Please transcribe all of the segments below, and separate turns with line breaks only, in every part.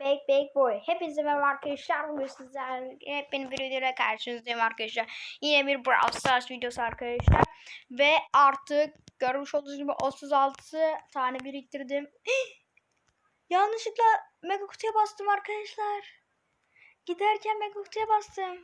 Big Big Boy. Hepinize merhaba arkadaşlar. Bugün sizlerle hep benim bir videoyla karşınızdayım arkadaşlar. Yine bir Brawl Stars videosu arkadaşlar. Ve artık görmüş olduğunuz gibi 36 tane biriktirdim. Yanlışlıkla mega kutuya bastım arkadaşlar. Giderken mega kutuya bastım.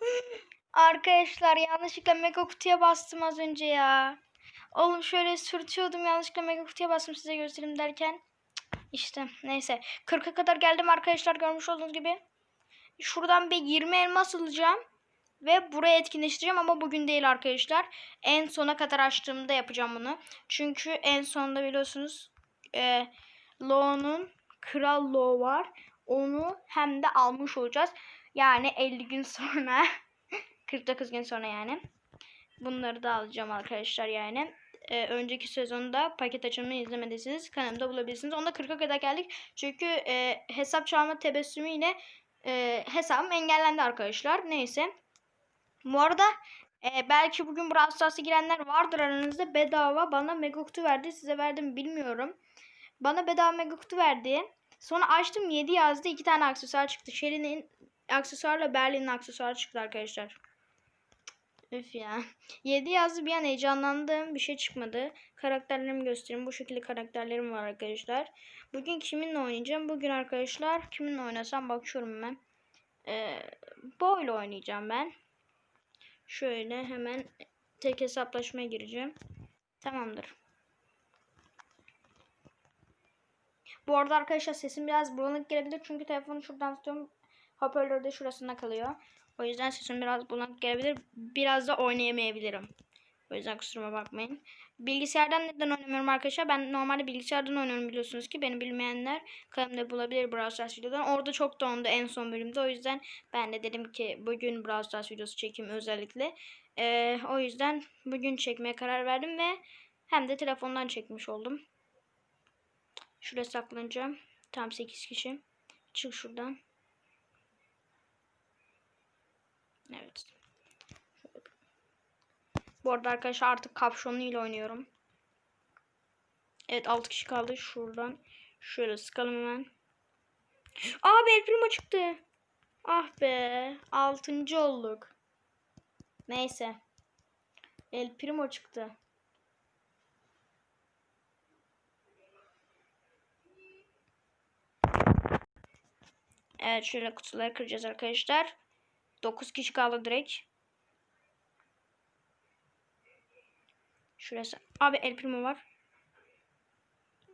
arkadaşlar yanlışlıkla mega kutuya bastım az önce ya. Oğlum şöyle sürtüyordum yanlışlıkla mega kutuya bastım size göstereyim derken. İşte neyse. 40'a kadar geldim arkadaşlar görmüş olduğunuz gibi. Şuradan bir 20 elmas alacağım. Ve buraya etkinleştireceğim ama bugün değil arkadaşlar. En sona kadar açtığımda yapacağım bunu. Çünkü en sonunda biliyorsunuz e, Lo'nun Kral Lo var. Onu hem de almış olacağız. Yani 50 gün sonra 49 gün sonra yani. Bunları da alacağım arkadaşlar yani e, önceki sezonda paket açılımını izlemediyseniz kanalımda bulabilirsiniz. Onda 40'a kadar geldik. Çünkü e, hesap çalma tebessümüyle e, hesabım engellendi arkadaşlar. Neyse. Bu arada e, belki bugün Brawl Stars'a girenler vardır aranızda. Bedava bana mega kutu verdi. Size verdim bilmiyorum. Bana bedava mega kutu verdi. Sonra açtım 7 yazdı. 2 tane aksesuar çıktı. Shelly'nin aksesuarla Berlin'in aksesuarı çıktı arkadaşlar. Üf ya. 7 yazdı bir an heyecanlandım. Bir şey çıkmadı. Karakterlerimi göstereyim. Bu şekilde karakterlerim var arkadaşlar. Bugün kiminle oynayacağım? Bugün arkadaşlar kiminle oynasam bakıyorum ben. Ee, Boy'la oynayacağım ben. Şöyle hemen tek hesaplaşmaya gireceğim. Tamamdır. Bu arada arkadaşlar sesim biraz bulanık gelebilir. Çünkü telefonu şuradan tutuyorum. Hoparlör de şurasında kalıyor. O yüzden sesim biraz bulanık gelebilir. Biraz da oynayamayabilirim. O yüzden kusuruma bakmayın. Bilgisayardan neden oynamıyorum arkadaşlar? Ben normalde bilgisayardan oynuyorum biliyorsunuz ki. Beni bilmeyenler kanalımda bulabilir Brawl Stars videodan. Orada çok dondu en son bölümde. O yüzden ben de dedim ki bugün Brawl Stars videosu çekeyim özellikle. Ee, o yüzden bugün çekmeye karar verdim ve hem de telefondan çekmiş oldum. Şuraya saklanacağım. Tam 8 kişi. Çık şuradan. Evet. Bu arada arkadaşlar artık kapşonlu ile oynuyorum. Evet 6 kişi kaldı. Şuradan şöyle sıkalım hemen. Abi El Primo çıktı. Ah be. 6. olduk. Neyse. El Primo çıktı. Evet şöyle kutuları kıracağız arkadaşlar. 9 kişi kaldı direkt. Şurası. Abi El Primo var.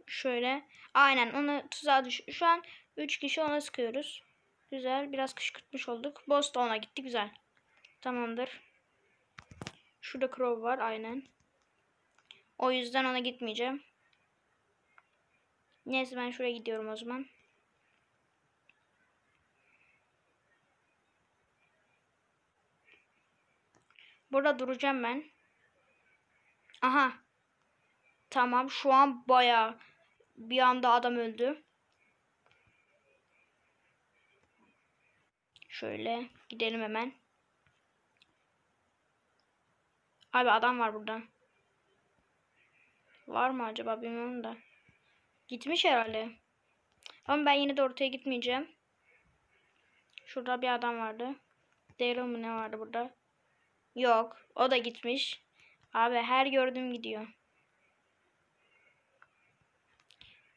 Şöyle. Aynen onu tuzağa düş. Şu an 3 kişi ona sıkıyoruz. Güzel. Biraz kışkırtmış olduk. Boss da ona gitti. Güzel. Tamamdır. Şurada Crow var. Aynen. O yüzden ona gitmeyeceğim. Neyse ben şuraya gidiyorum o zaman. Burada duracağım ben. Aha. Tamam şu an baya bir anda adam öldü. Şöyle gidelim hemen. Abi adam var burada. Var mı acaba bilmiyorum da. Gitmiş herhalde. Ama ben yine de ortaya gitmeyeceğim. Şurada bir adam vardı. Daryl mı ne vardı burada? Yok. O da gitmiş. Abi her gördüğüm gidiyor.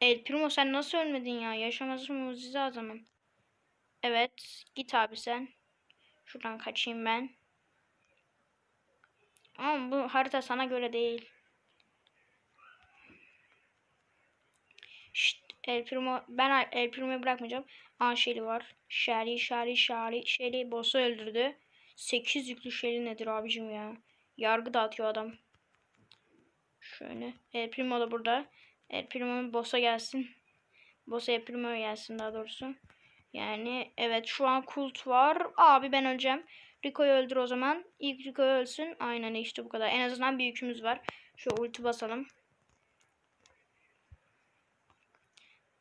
El Primo sen nasıl ölmedin ya? Yaşaması mucize o zaman. Evet. Git abi sen. Şuradan kaçayım ben. Ama bu harita sana göre değil. Şşt, El Primo ben El Primo'yu bırakmayacağım. Aa Shelly var. Shelly, Shelly, Shelly. Shelly boss'u öldürdü. 8 yüklü Shelly nedir abicim ya? Yargı dağıtıyor adam. Şöyle. El Primo da burada. El Primo'nun boss'a gelsin. Boss'a El Primo gelsin daha doğrusu. Yani evet şu an kult var. Abi ben öleceğim. Rico'yu öldür o zaman. İlk Rico ölsün. Aynen işte bu kadar. En azından bir yükümüz var. Şu ulti basalım.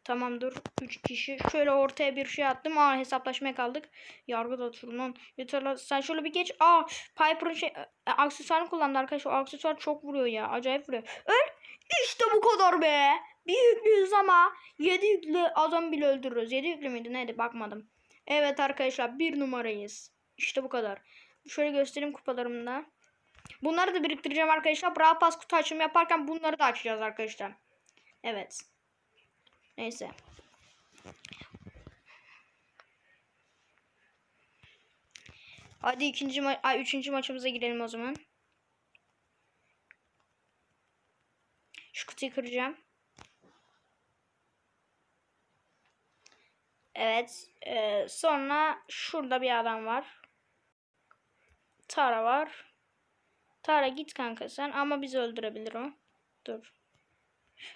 Tamam dur. 3 kişi. Şöyle ortaya bir şey attım. Aa hesaplaşmaya kaldık. Yargı da oturun. Yeter Sen şöyle bir geç. Aa Piper'ın şey e, aksesuarını kullandı arkadaşlar. O aksesuar çok vuruyor ya. Acayip vuruyor. Öl. İşte bu kadar be. Bir yüklüyüz ama 7 yüklü adam bile öldürürüz. 7 yüklü müydü neydi bakmadım. Evet arkadaşlar bir numarayız. İşte bu kadar. Şöyle göstereyim kupalarımda. Bunları da biriktireceğim arkadaşlar. Brawl Pass kutu açımı yaparken bunları da açacağız arkadaşlar. Evet. Neyse. Hadi ikinci ma ay, üçüncü maçımıza girelim o zaman. Şu kutuyu kıracağım. Evet. e, sonra şurada bir adam var. Tara var. Tara git kanka sen ama bizi öldürebilir o. Dur.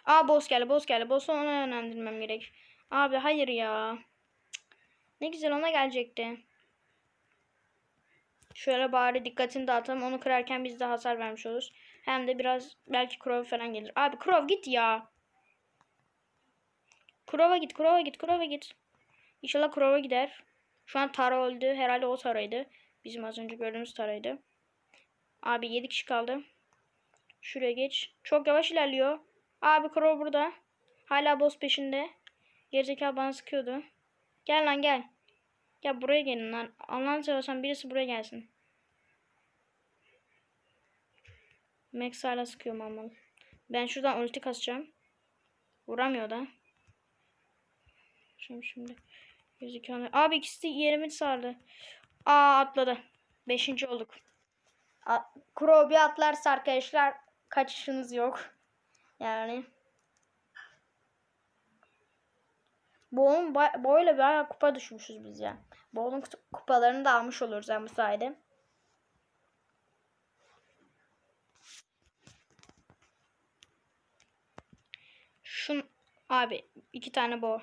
Aa boss geldi boss geldi. Boss'u ona yönlendirmem gerek. Abi hayır ya. Ne güzel ona gelecekti. Şöyle bari dikkatini dağıtalım. Onu kırarken biz de hasar vermiş oluruz. Hem de biraz belki Crow falan gelir. Abi Crow git ya. Crow'a git, Crow'a git, Crow'a git. İnşallah Crow'a gider. Şu an Tara öldü. Herhalde o Tara'ydı. Bizim az önce gördüğümüz Tara'ydı. Abi 7 kişi kaldı. Şuraya geç. Çok yavaş ilerliyor. Abi Crow burada. Hala boss peşinde. Gerizekalı bana sıkıyordu. Gel lan gel. Ya buraya gelin lan. Allah'ını seversen birisi buraya gelsin. Max hala sıkıyor mamalı. Ben şuradan ulti kasacağım. Vuramıyor da. Şimdi şimdi. Gözüküyor. Abi ikisi de yerimi sardı. Aa atladı. Beşinci olduk. A Crow bir atlarsa arkadaşlar kaçışınız yok. Yani. Boğum böyle bayağı kupa düşmüşüz biz ya. Boğulun kupalarını da almış oluruz yani bu sayede. Şun abi iki tane boğa.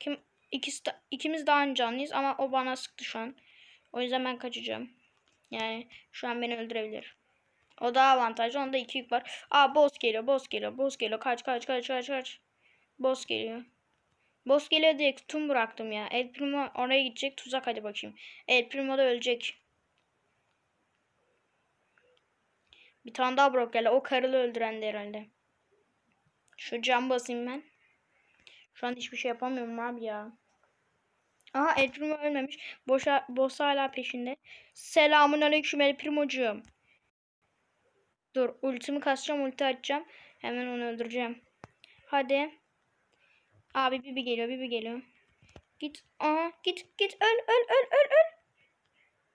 Kim ikisi de, ikimiz daha canlıyız ama o bana sıktı şu an. O yüzden ben kaçacağım. Yani şu an beni öldürebilir. O daha avantajlı. Onda iki yük var. Aa boss geliyor. Boss geliyor. Boss geliyor. Kaç kaç kaç kaç kaç. Boss geliyor. Boss geliyor diye tüm bıraktım ya. El Primo oraya gidecek. Tuzak hadi bakayım. El Primo da ölecek. Bir tane daha Brock geldi. O karılı öldürendi herhalde. Şu cam basayım ben. Şu an hiçbir şey yapamıyorum abi ya. Aha El Primo ölmemiş. Boşa, boss hala peşinde. Selamun aleyküm El Primo'cuğum. Dur ultimi kasacağım ulti açacağım. Hemen onu öldüreceğim. Hadi. Abi Bibi geliyor Bibi geliyor. Git. Aha git git öl öl öl öl öl.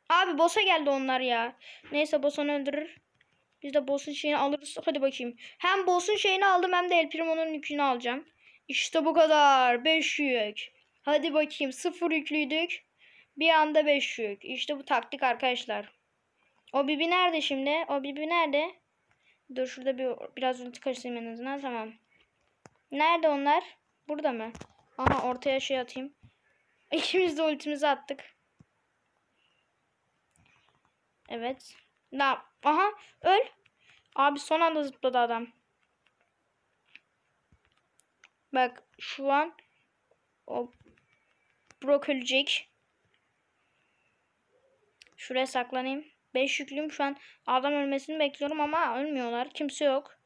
Abi boss'a geldi onlar ya. Neyse boss onu öldürür. Biz de boss'un şeyini alırız. Hadi bakayım. Hem boss'un şeyini aldım hem de El Primo'nun yükünü alacağım. İşte bu kadar. 5 yük. Hadi bakayım. 0 yüklüydük. Bir anda 5 yük. İşte bu taktik arkadaşlar. O Bibi nerede şimdi? O Bibi nerede? Dur şurada bir biraz ulti kaçırayım en azından. Tamam. Nerede onlar? Burada mı? Aha ortaya şey atayım. İkimiz de ultimizi attık. Evet. Na Aha öl. Abi son anda zıpladı adam. Bak şu an o Brock. Şuraya saklanayım. 5 yüklüyüm şu an adam ölmesini bekliyorum ama ölmüyorlar. Kimse yok.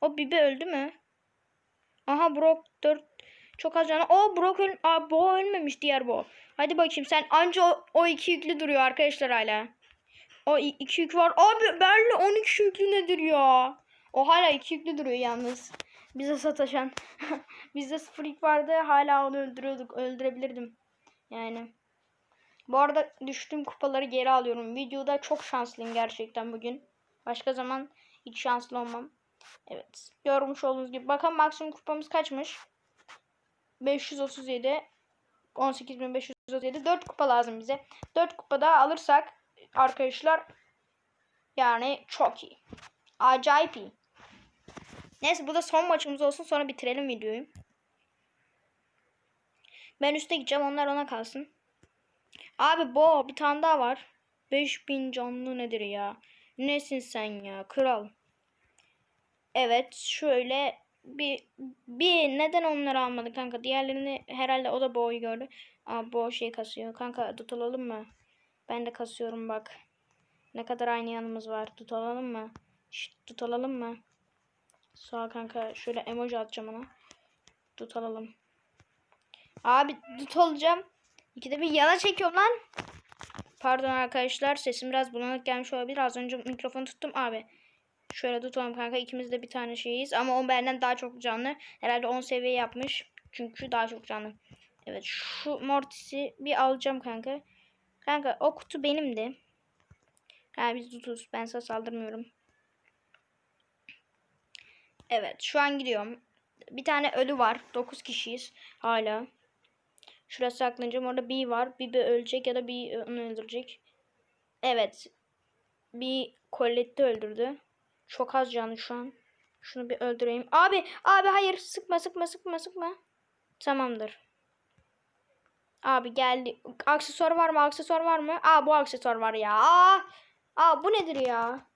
O Bibi öldü mü? Aha Brock 4 çok az canı. O Brock öl Aa, Bo ölmemiş diğer Bo. Hadi bakayım sen anca o, o iki yüklü duruyor arkadaşlar hala. O iki yük var. Abi benle 12 yüklü nedir ya? O hala iki yüklü duruyor yalnız. Bize sataşan. Bizde sıfır yük vardı. Hala onu öldürüyorduk. Öldürebilirdim. Yani. Bu arada düştüğüm kupaları geri alıyorum. Videoda çok şanslıyım gerçekten bugün. Başka zaman hiç şanslı olmam. Evet. Görmüş olduğunuz gibi. Bakın maksimum kupamız kaçmış? 537 18537 4 kupa lazım bize. 4 kupa daha alırsak arkadaşlar yani çok iyi. Acayip iyi. Neyse bu da son maçımız olsun sonra bitirelim videoyu. Ben üste gideceğim onlar ona kalsın. Abi bu bir tane daha var. 5000 canlı nedir ya? Nesin sen ya kral. Evet şöyle bir bir neden onları almadı kanka? Diğerlerini herhalde o da boğu gördü. Aa boğu şey kasıyor. Kanka tutulalım mı? Ben de kasıyorum bak. Ne kadar aynı yanımız var. Tutulalım mı? Şşt, tutulalım mı? Sağ kanka şöyle emoji atacağım ona. Dut alalım. Abi dut olacağım. İkide bir yana çekiyorum lan. Pardon arkadaşlar sesim biraz bulanık gelmiş olabilir. Az önce mikrofonu tuttum abi. Şöyle tutalım kanka. İkimiz de bir tane şeyiz. Ama o benden daha çok canlı. Herhalde 10 seviye yapmış. Çünkü daha çok canlı. Evet şu mortisi bir alacağım kanka. Kanka o kutu benimdi. Ha biz tutuz. Ben sana saldırmıyorum. Evet şu an gidiyorum. Bir tane ölü var. 9 kişiyiz hala. Şurası saklanacağım. Orada bir var. Bir, bir ölecek ya da bir onu öldürecek. Evet. Bir Colette'i öldürdü. Çok az canı şu an. Şunu bir öldüreyim. Abi, abi hayır. Sıkma, sıkma, sıkma, sıkma. Tamamdır. Abi geldi. Aksesuar var mı? Aksesuar var mı? Aa bu aksesuar var ya. Aa, aa bu nedir ya?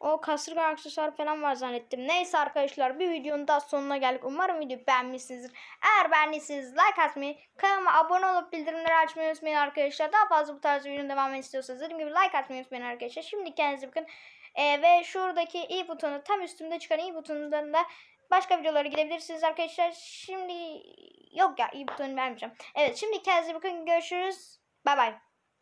O kasırga aksesuar falan var zannettim. Neyse arkadaşlar bir videonun daha sonuna geldik. Umarım videoyu beğenmişsinizdir. Eğer beğendiyseniz like atmayı, kanalıma abone olup bildirimleri açmayı unutmayın arkadaşlar. Daha fazla bu tarz videonun devamını istiyorsanız dediğim gibi like atmayı unutmayın arkadaşlar. Şimdi kendinize bakın. Ee, ve şuradaki i butonu tam üstümde çıkan i butonundan da başka videolara gidebilirsiniz arkadaşlar. Şimdi yok ya i butonu vermeyeceğim. Evet şimdi kendinize bakın. Görüşürüz. Bay bay.